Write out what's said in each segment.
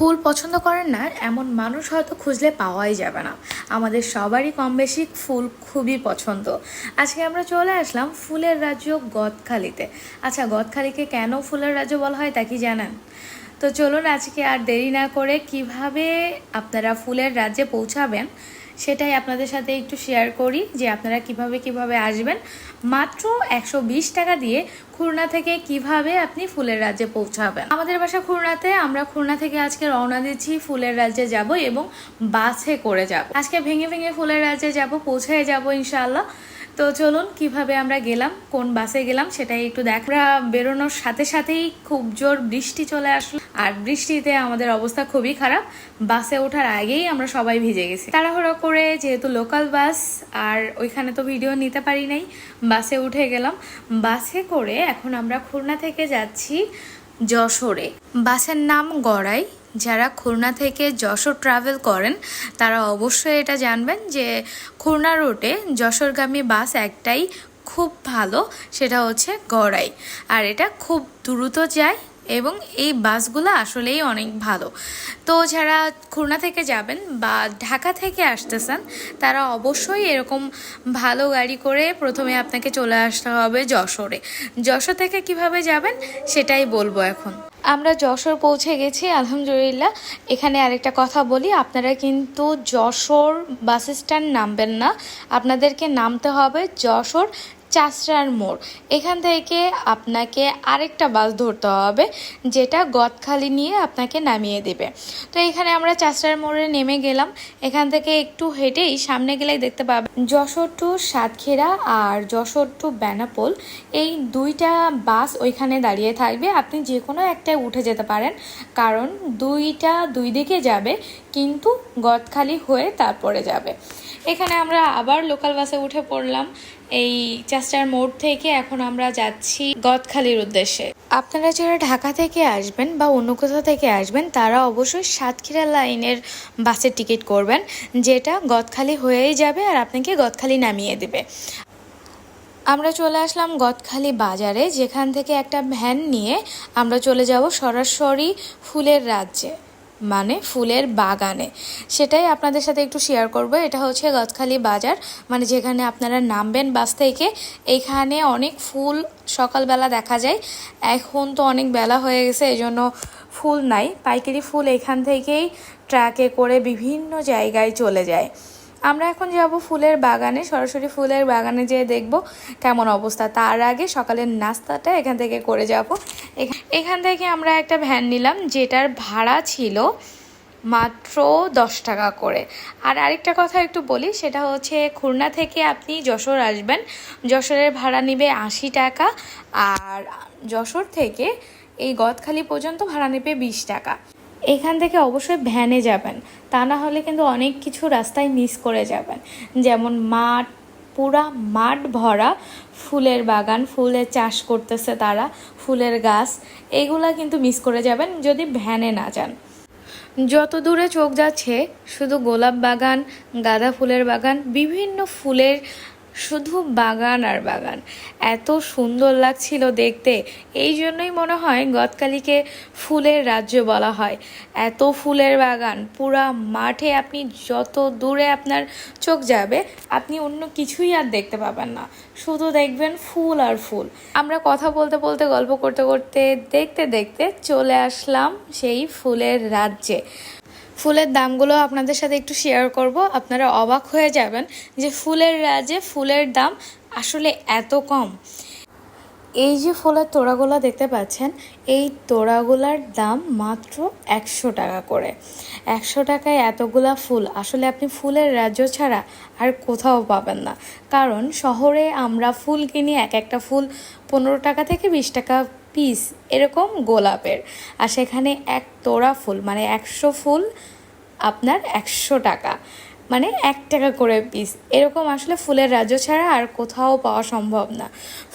ফুল পছন্দ করেন না, এমন মানুষ হয়তো খুঁজলে পাওয়াই যাবে না। আমাদের সবারই কম বেশি ফুল খুবই পছন্দ। আজকে আমরা চলে আসলাম ফুলের রাজ্য গদখালিতে। আচ্ছা গদখালিকে কেন ফুলের রাজ্য বলা হয় তা কি জানেন? তো চলুন আজকে আর দেরি না করে কীভাবে আপনারা ফুলের রাজ্যে পৌঁছাবেন সেটাই আপনাদের সাথে একটু শেয়ার করি যে আপনারা কীভাবে কীভাবে আসবেন। মাত্র একশো বিশ টাকা দিয়ে খুলনা থেকে কীভাবে আপনি ফুলের রাজ্যে পৌঁছাবেন। আমাদের বাসা খুলনাতে, আমরা খুলনা থেকে আজকে রওনা দিচ্ছি ফুলের রাজ্যে যাব এবং বাসে করে যাব। আজকে ভেঙে ভেঙে ফুলের রাজ্যে যাব, পৌঁছে যাব ইনশাআল্লাহ। তো চলুন, কীভাবে আমরা গেলাম, কোন বাসে গেলাম সেটাই একটু দেখ আমরা বেরোনোর সাথে সাথেই খুব জোর বৃষ্টি চলে আসলো। আর বৃষ্টিতে আমাদের অবস্থা খুবই খারাপ। বাসে ওঠার আগেই আমরা সবাই ভিজে গেছি। তাড়াহুড়ো করে যেহেতু লোকাল বাস আর ওইখানে তো ভিডিও নিতে পারি নাই, বাসে উঠে গেলাম। বাসে করে এখন আমরা খুলনা থেকে যাচ্ছি যশোরে। বাসের নাম গড়াই। যারা খুলনা থেকে যশোর ট্রাভেল করেন, তারা অবশ্যই এটা জানবেন যে খুলনা রুটে যশোরগামী বাস একটাই খুব ভালো, সেটা হচ্ছে গড়াই। আর এটা খুব দ্রুত যায় এবং এই বাসগুলো আসলেই অনেক ভালো। তো যারা খুলনা থেকে যাবেন বা ঢাকা থেকে আসতেছেন, তারা অবশ্যই এরকম ভালো গাড়ি করে প্রথমে আপনাকে চলে আসতে হবে যশোরে। যশোর থেকে কীভাবে যাবেন সেটাই বলব এখন। আমরা যশোর পৌঁছে গেছি, আলহামদুলিল্লাহ। এখানে আরেকটা কথা বলি, আপনারা কিন্তু যশোর বাস স্ট্যান্ড নামবেন না। আপনাদেরকে নামতে হবে যশোর চাষরার মোড়। এখান থেকে আপনাকে আরেকটা বাস ধরতে হবে, যেটা গদখালি নিয়ে আপনাকে নামিয়ে দেবে। তো এখানে আমরা চাষরার মোড়ে নেমে গেলাম। এখান থেকে একটু হেঁটেই সামনে গেলেই দেখতে পাবেন যশোর টু সাতক্ষীরা আর যশোর টু বেনাপোল। এই দুইটা বাস ওইখানে দাঁড়িয়ে থাকবে। আপনি যে কোনো একটায় উঠে যেতে পারেন, কারণ দুইটা দুই দিকে যাবে, কিন্তু গদখালি হয়ে তারপরে যাবে। এখানে আমরা আবার লোকাল বাসে উঠে পড়লাম। এই চাস্টার মোড় থেকে এখন আমরা যাচ্ছি গদখালির উদ্দেশ্যে। আপনারা যারা ঢাকা থেকে আসবেন বা অন্য কোথাও থেকে আসবেন, তারা অবশ্যই সাতক্ষীরা লাইনের বাসের টিকিট করবেন, যেটা গদখালি হয়েই যাবে আর আপনাকে গদখালি নামিয়ে দেবে। আমরা চলে আসলাম গদখালি বাজারে, যেখান থেকে একটা ভ্যান নিয়ে আমরা চলে যাব সরাসরি ফুলের রাজ্যে। মানে ফুলের বাগানে। সেটাই আপনাদের সাথে একটু শেয়ার করব। এটা হচ্ছে গদখালি বাজার। মানে যেখানে আপনারা নামবেন বাস থেকে, এখানে অনেক ফুল সকালবেলা দেখা যায়। এখন তো অনেক বেলা হয়ে গেছে এই জন্য ফুল নাই। পাইকারি ফুল এখান থেকেই ট্রাকে করে বিভিন্ন জায়গায় চলে যায়। আমরা এখন যাব ফুলের বাগানে, সরাসরি ফুলের বাগানে যেয়ে দেখব কেমন অবস্থা। তার আগে সকালের নাস্তাটা এখান থেকে করে যাব। এখান থেকে আমরা একটা ভ্যান নিলাম, যেটার ভাড়া ছিল মাত্র দশ টাকা করে। আর আরেকটা কথা একটু বলি, সেটা হচ্ছে খুলনা থেকে আপনি যশোর আসবেন। যশোরের ভাড়া নেবে আশি টাকা, আর যশোর থেকে এই গদখালি পর্যন্ত ভাড়া নেবে বিশ টাকা। এখান থেকে অবশ্যই ভ্যানে যাবেন, তা না হলে কিন্তু অনেক কিছু রাস্তায় মিস করে যাবেন। যেমন মাঠ পুরা মাঠ ভরা ফুলের বাগান, ফুলের চাষ করতেছে তারা, ফুলের গাছ। এগুলা কিন্তু মিস করে যাবেন যদি ভ্যানে না যান। যত দূরে চোখ যাচ্ছে, শুধু গোলাপ বাগান, গাঁদা ফুলের বাগান, বিভিন্ন ফুলের শুধু বাগান আর বাগান। এত সুন্দর লাগছিল দেখতে। এই জন্যই মনে হয় গতকালিকে ফুলের রাজ্য বলা হয়। এত ফুলের বাগান, পুরা মাঠে আপনি যত দূরে আপনার চোখ যাবে, আপনি অন্য কিছুই আর দেখতে পাবেন না। শুধু দেখবেন ফুল আর ফুল। আমরা কথা বলতে বলতে, গল্প করতে করতে, দেখতে দেখতে চলে আসলাম সেই ফুলের রাজ্যে। ফুলের দামগুলো আপনাদের সাথে একটু শেয়ার করব। আপনারা অবাক হয়ে যাবেন যে ফুলের রাজে ফুলের দাম আসলে এত কম। এই যে ফুলের তোড়াগুলো দেখতে পাচ্ছেন, এই তোড়াগুলার দাম মাত্র একশো টাকা করে। একশো টাকায় এতগুলা ফুল, আসলে আপনি ফুলের রাজ্য ছাড়া আর কোথাও পাবেন না। কারণ শহরে আমরা ফুল কিনি, এক একটা ফুল পনেরো টাকা থেকে বিশ টাকা পিস এরকম গোলাপের। আর সেখানে এক তোড়া ফুল মানে একশো ফুল আপনার একশো টাকা। মানে এক টাকা করে পিস এরকম আসলে ফুলের রাজ্য ছাড়া আর কোথাও পাওয়া সম্ভব না।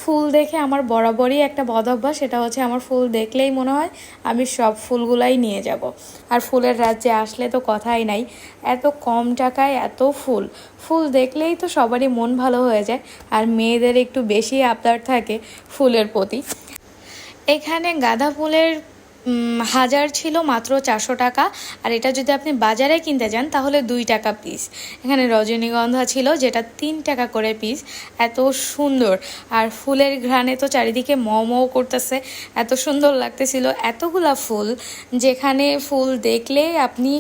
ফুল দেখে আমার বরাবরই একটা বদ অভ্যাস সেটা হচ্ছে আমার ফুল দেখলেই মনে হয় আমি সব ফুলগুলাই নিয়ে যাব। আর ফুলের রাজ্যে আসলে তো কথাই নাই, এত কম টাকায় এত ফুল। ফুল দেখলেই তো সবারই মন ভালো হয়ে যায়, আর মেয়েদের একটু বেশি আবদার থাকে ফুলের প্রতি। এখানে গাঁদা ফুলের হাজার ছিল মাত্র চারশো টাকা। আর এটা যদি আপনি বাজারে কিনতে যান, তাহলে দুই টাকা পিস এখানে রজনীগন্ধা ছিল, যেটা তিন টাকা করে পিস এত সুন্দর। আর ফুলের ঘ্রাণে তো চারিদিকে ম মও করতেছে। এত সুন্দর লাগতেছিল। এতগুলা ফুল, যেখানে ফুল দেখলে আপনি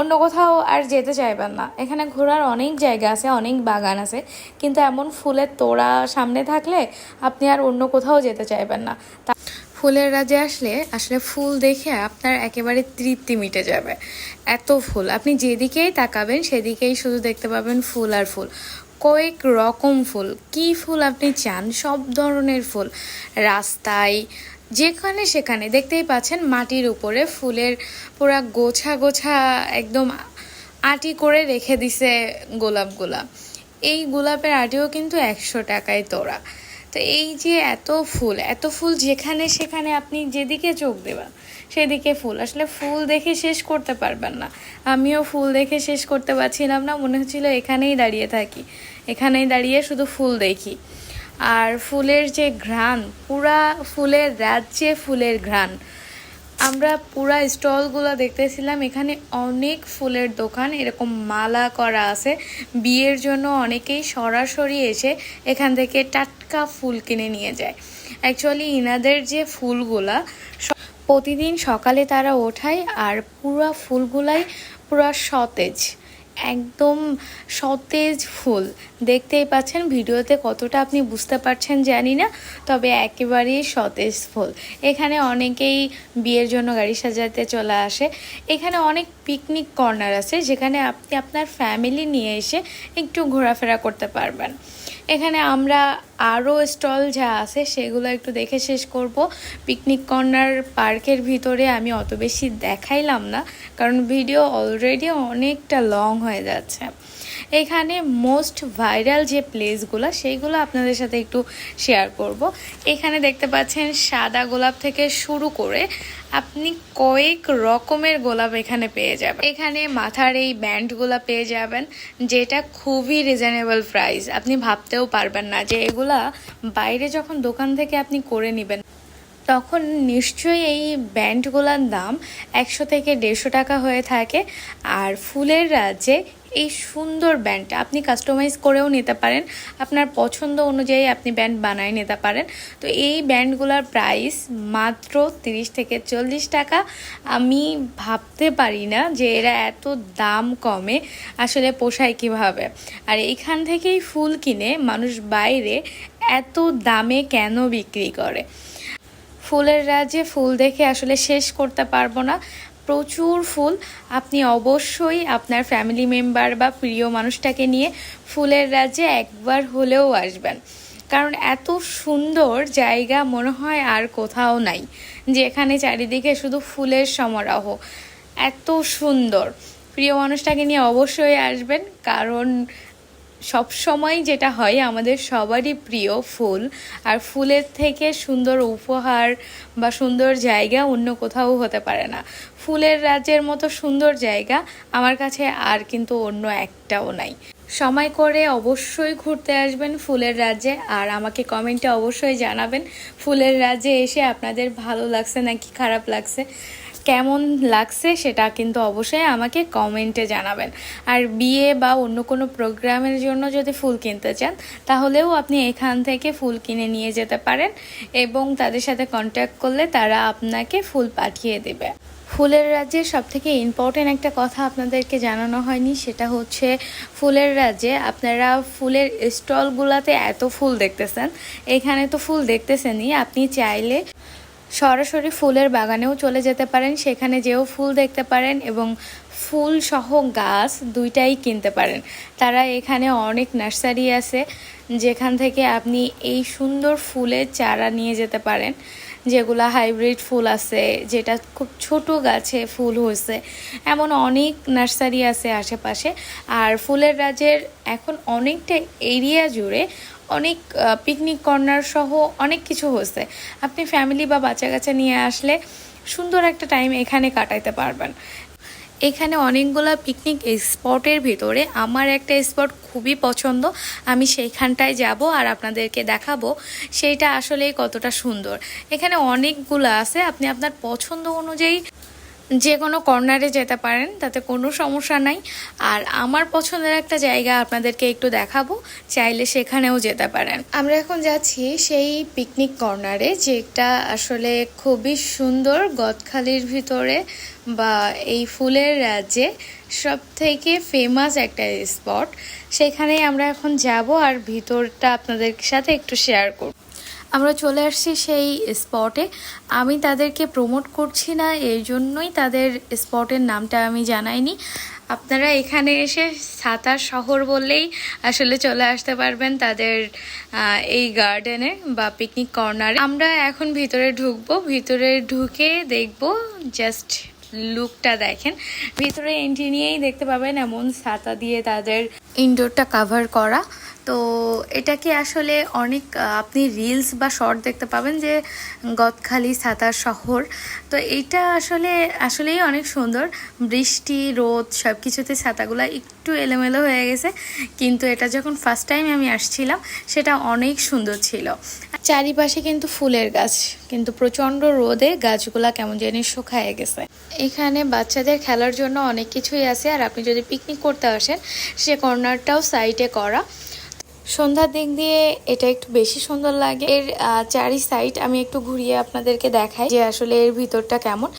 অন্য কোথাও আর যেতে চাইবেন না। এখানে ঘোরার অনেক জায়গা আছে, অনেক বাগান আছে, কিন্তু এমন ফুলের তোড়া সামনে থাকলে আপনি আর অন্য কোথাও যেতে চাইবেন না। ফুলের রাজ্যে আসলে আসলে ফুল দেখে আপনার একেবারে তৃপ্তি মিটে যাবে। এত ফুল, আপনি যেদিকেই তাকাবেন সেদিকেই শুধু দেখতে পাবেন ফুল আর ফুল। কয়েক রকম ফুল, কি ফুল আপনি চান? সব ধরনের ফুল। রাস্তায় যেখানে সেখানে, দেখতেই পাচ্ছেন মাটির উপরে ফুলের পুরা গোছা গোছা একদম আটি করে রেখে দিছে গোলাপগুলা এই গোলাপের আটিও কিন্তু একশো টাকায় তোড়া। তো এই যে এত ফুল এত ফুল যেখানে সেখানে আপনি যেদিকে চোখ দেবেন, সেদিকে ফুল। আসলে ফুল দেখে শেষ করতে পারবেন না। আমিও ফুল দেখে শেষ করতে পারছিলাম না, মনে হচ্ছিল এখানেই দাঁড়িয়ে থাকি। এখানেই দাঁড়িয়ে শুধু ফুল দেখি। আর ফুলের যে ঘ্রাণ, পুরা ফুলের রাজ্যে ফুলের ঘ্রাণ। আমরা পুরা স্টলগুলো দেখতেছিলাম, এখানে অনেক ফুলের দোকান, এরকম মালা করা আছে। বিয়ের জন্য অনেকেই সরাসরি এসে এখান থেকে টাটকা ফুল কিনে নিয়ে যায়। অ্যাকচুয়ালি ইনাদের যে ফুলগুলা প্রতিদিন সকালে তারা ওঠায় আর পুরা ফুলগুলাই পুরা সতেজ। একদম সতেজ ফুল। দেখতেই পাচ্ছেন, ভিডিওতে কতটা আপনি বুঝতে পারছেন জানি না, তবে একেবারেই সতেজ ফুল। এখানে অনেকেই বিয়ের জন্য গাড়ি সাজাতে চলে আসে। এখানে অনেক পিকনিক কর্নার আছে, যেখানে আপনি আপনার ফ্যামিলি নিয়ে এসে একটু ঘোরাফেরা করতে পারবেন। এখানে আমরা আরও স্টল যা আছে সেগুলো একটু দেখে শেষ করব। পিকনিক কর্নার পার্কের ভিতরে আমি অত বেশি দেখাইলাম না, কারণ ভিডিও অলরেডি অনেকটা লং হয়ে যাচ্ছে। এখানে মোস্ট ভাইরাল যে প্লেসগুলো সেইগুলো আপনাদের সাথে একটু শেয়ার করব। এখানে দেখতে পাচ্ছেন সাদা গোলাপ থেকে শুরু করে আপনি কয়েক রকমের গোলাপ এখানে পেয়ে যাবেন। এখানে মাথার এই ব্যান্ডগুলা পেয়ে যাবেন, যেটা খুবই রিজনেবল প্রাইস আপনি ভাবতেও পারবেন না যে এগুলা বাইরে যখন দোকান থেকে আপনি করে নেবেন তখন নিশ্চয়ই এই ব্যান্ডগুলোর দাম একশো থেকে দেড়শো টাকা হয়ে থাকে। আর ফুলের রাজ্যে এই সুন্দর ব্যান্ডটা আপনি কাস্টমাইজ করেও নিতে পারেন। আপনার পছন্দ অনুযায়ী আপনি ব্যান্ড বানায় নিতে পারেন। তো এই ব্যান্ডগুলোর প্রাইস মাত্র তিরিশ থেকে চল্লিশ টাকা। আমি ভাবতে পারি না যে এরা এত দাম কমে আসলে পোষায় কীভাবে। আর এইখান থেকেই ফুল কিনে মানুষ বাইরে এত দামে কেন বিক্রি করে? ফুলের রাজ্যে ফুল দেখে আসলে শেষ করতে পারব না। প্রচুর ফুল। আপনি অবশ্যই আপনার ফ্যামিলি মেম্বার বা প্রিয় মানুষটাকে নিয়ে ফুলের রাজ্যে একবার হলেও আসবেন। কারণ এত সুন্দর জায়গা মনে হয় আর কোথাও নাই, যেখানে চারিদিকে শুধু ফুলের সমারোহ। এত সুন্দর। প্রিয় মানুষটাকে নিয়ে অবশ্যই আসবেন, কারণ সব সময় যেটা হয়, আমাদের সবারই প্রিয় ফুল। আর ফুলের থেকে সুন্দর উপহার বা সুন্দর জায়গা অন্য কোথাও হতে পারে না। ফুলের রাজ্যের মতো সুন্দর জায়গা আমার কাছে আর কিন্তু অন্য একটাও নাই। সময় করে অবশ্যই ঘুরতে আসবেন ফুলের রাজ্যে আর আমাকে কমেন্টে অবশ্যই জানাবেন ফুলের রাজ্যে এসে আপনাদের ভালো লাগছে নাকি খারাপ লাগছে। কেমন লাগছে সেটা কিন্তু অবশ্যই আমাকে কমেন্টে জানাবেন। আর বিয়ে বা অন্য কোনো প্রোগ্রামের জন্য যদি ফুল কিনতে চান, তাহলেও আপনি এখান থেকে ফুল কিনে নিয়ে যেতে পারেন এবং তাদের সাথে কন্ট্যাক্ট করলে তারা আপনাকে ফুল পাঠিয়ে দেবে। ফুলের রাজ্যের সব থেকে ইম্পর্টেন্ট একটা কথা আপনাদেরকে জানানো হয়নি, সেটা হচ্ছে ফুলের রাজ্যে আপনারা ফুলের স্টলগুলোতে এত ফুল দেখতেছেন। এখানে তো ফুল দেখতেছেনই, আপনি চাইলে সরাসরি ফুলের বাগানেও চলে যেতে পারেন। সেখানে যেও ফুল দেখতে পারেন এবং ফুল সহ গাছ দুইটাই কিনতে পারেন। তারা এখানে অনেক নার্সারি আছে, যেখান থেকে আপনি এই সুন্দর ফুলের চারা নিয়ে যেতে পারেন। যেগুলো হাইব্রিড ফুল আছে, যেটা খুব ছোট গাছে ফুল হয়েছে। এমন অনেক নার্সারি আছে আশেপাশে। আর ফুলের রাজের এখন অনেকটা এরিয়া জুড়ে অনেক পিকনিক কর্নার সহ অনেক কিছু হচ্ছে আপনি ফ্যামিলি বা বাচ্চা কাচ্চা নিয়ে আসলে সুন্দর একটা টাইম এখানে কাটাইতে পারবেন। এখানে অনেকগুলো পিকনিক স্পটের ভিতরে আমার একটা স্পট খুবই পছন্দ। আমি সেইখানটায় যাব আর আপনাদেরকে দেখাবো সেইটা আসলে কতটা সুন্দর। এখানে অনেকগুলো আছে, আপনি আপনার পছন্দ অনুযায়ী যে কোনো কর্নারে যেতে পারেন, তাতে কোনো সমস্যা নাই। আর আমার পছন্দের একটা জায়গা আপনাদেরকে একটু দেখাবো, চাইলে সেখানেও যেতে পারেন। আমরা এখন যাচ্ছি সেই পিকনিক কর্নারে যেটা আসলে খুবই সুন্দর, গদখালির ভিতরে বা এই ফুলের রাজ্যে সব থেকে ফেমাস একটা স্পট সেখানেই আমরা এখন যাব আর ভিতরটা আপনাদের সাথে একটু শেয়ার করব। আমরা চলে আসছি সেই স্পটে। আমি তাদেরকে প্রমোট করছি না, এই জন্যই তাদের স্পটের নামটা আমি জানাইনি। আপনারা এখানে এসে সাতার শহর বললেই আসলে চলে আসতে পারবেন তাদের এই গার্ডেনে বা পিকনিক কর্নারে আমরা এখন ভিতরে ঢুকবো, ভিতরে ঢুকে দেখব জাস্ট লুকটা দেখেন। ভিতরে এন্ট্রি নিয়েই দেখতে পাবেন এমন ছাতা দিয়ে তাদের ইনডোরটা কাভার করা। তো এটাকে আসলে অনেক আপনি রিলস বা শর্ট দেখতে পাবেন যে গদখালি ছাতার শহর। তো এইটা আসলে, আসলেই অনেক সুন্দর। বৃষ্টি, রোদ সব কিছুতে ছাতাগুলো একটু এলোমেলো হয়ে গেছে। কিন্তু এটা যখন ফার্স্ট টাইম আমি আসছিলাম, সেটা অনেক সুন্দর ছিল। চারিপাশে কিন্তু ফুলের গাছ, কিন্তু প্রচণ্ড রোদে গাছগুলা কেমন জানি শুকায় গেছে। এখানে বাচ্চাদের খেলার জন্য অনেক কিছুই আছে। আর আপনি যদি পিকনিক করতে আসেন, সে কর্নারটাও সাইডে করা। সন্ধ্যার দিক দিয়ে এটা একটু বেশি সুন্দর লাগে। এর চারি সাইড আমি একটু ঘুরিয়ে আপনাদেরকে দেখাই যে আসলে এর ভিতরটা কেমন।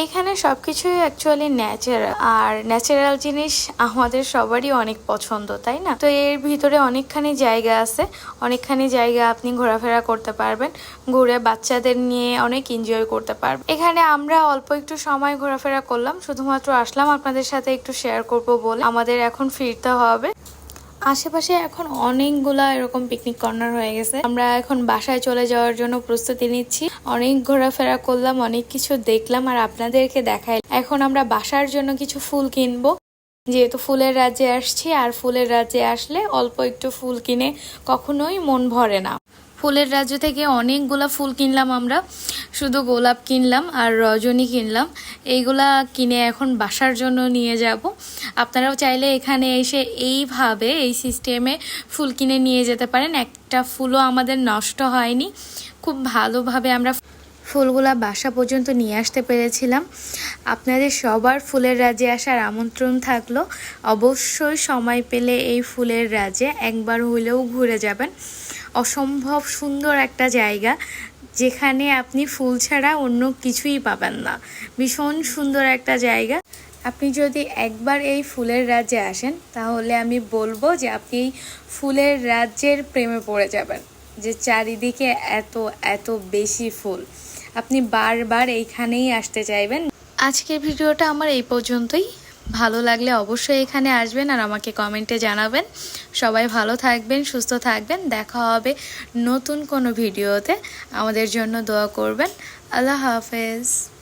এইখানে সবকিছুই অ্যাকচুয়ালি ন্যাচারাল আর ন্যাচারাল জিনিস আমাদের সবারই অনেক পছন্দ, তাই না? তো এর ভিতরে অনেকখানি জায়গা আছে। অনেকখানি জায়গা আপনি ঘোরাফেরা করতে পারবেন। ঘুরে বাচ্চাদের নিয়ে অনেক এনজয় করতে পারবেন। এখানে আমরা অল্প একটু সময় ঘোরাফেরা করলাম। শুধুমাত্র আসলাম আপনাদের সাথে একটু শেয়ার করব বলে। আমাদের এখন ফিরতে হবে। আশেপাশে এখন অনেকগুলা এরকম পিকনিক কর্নার হয়ে গেছে। আমরা এখন বাসায় চলে যাওয়ার জন্য প্রস্তুতি নিচ্ছি। অনেক ঘোরাফেরা করলাম, অনেক কিছু দেখলাম আর আপনাদেরকে দেখাই। এখন আমরা বাসার জন্য কিছু ফুল কিনবো। যেহেতু ফুলের রাজ্যে আসছি আর ফুলের রাজ্যে আসলে অল্প একটু ফুল কিনে কখনোই মন ভরে না। ফুলের রাজ্য থেকে অনেকগুলা ফুল কিনলাম আমরা। শুধু গোলাপ কিনলাম আর রজনী কিনলাম। এইগুলা কিনে এখন বাসার জন্য নিয়ে যাব। আপনারাও চাইলে এখানে এসে এইভাবে এই সিস্টেমে ফুল কিনে নিয়ে যেতে পারেন। একটা ফুলও আমাদের নষ্ট হয়নি। খুব ভালোভাবে আমরা ফুলগুলা বাসা পর্যন্ত নিয়ে আসতে পেরেছিলাম। আপনাদের সবার ফুলের রাজে আসার আমন্ত্রণ থাকল। অবশ্যই সময় পেলে এই ফুলের রাজে একবার হলেও ঘুরে যাবেন। অসম্ভব সুন্দর একটা জায়গা যেখানে আপনি ফুল ছাড়া অন্য কিছুই পাবেন না। ভীষণ সুন্দর একটা জায়গা। আপনি যদি একবার এই ফুলের রাজ্যে আসেন, তাহলে আমি বলব যে আপনি এই ফুলের রাজ্যের প্রেমে পড়ে যাবেন, যে চারিদিকে এত এত বেশি ফুল। আপনি বারবার এইখানেই আসতে চাইবেন। আজকের ভিডিওটা আমার এই পর্যন্তই। ভালো লাগলে অবশ্যই এখানে আসবেন আর আমাকে কমেন্টে জানাবেন। সবাই ভালো থাকবেন, সুস্থ থাকবেন। দেখা হবে নতুন কোনো ভিডিওতে। আমাদের জন্য দোয়া করবেন। আল্লাহ হাফেজ।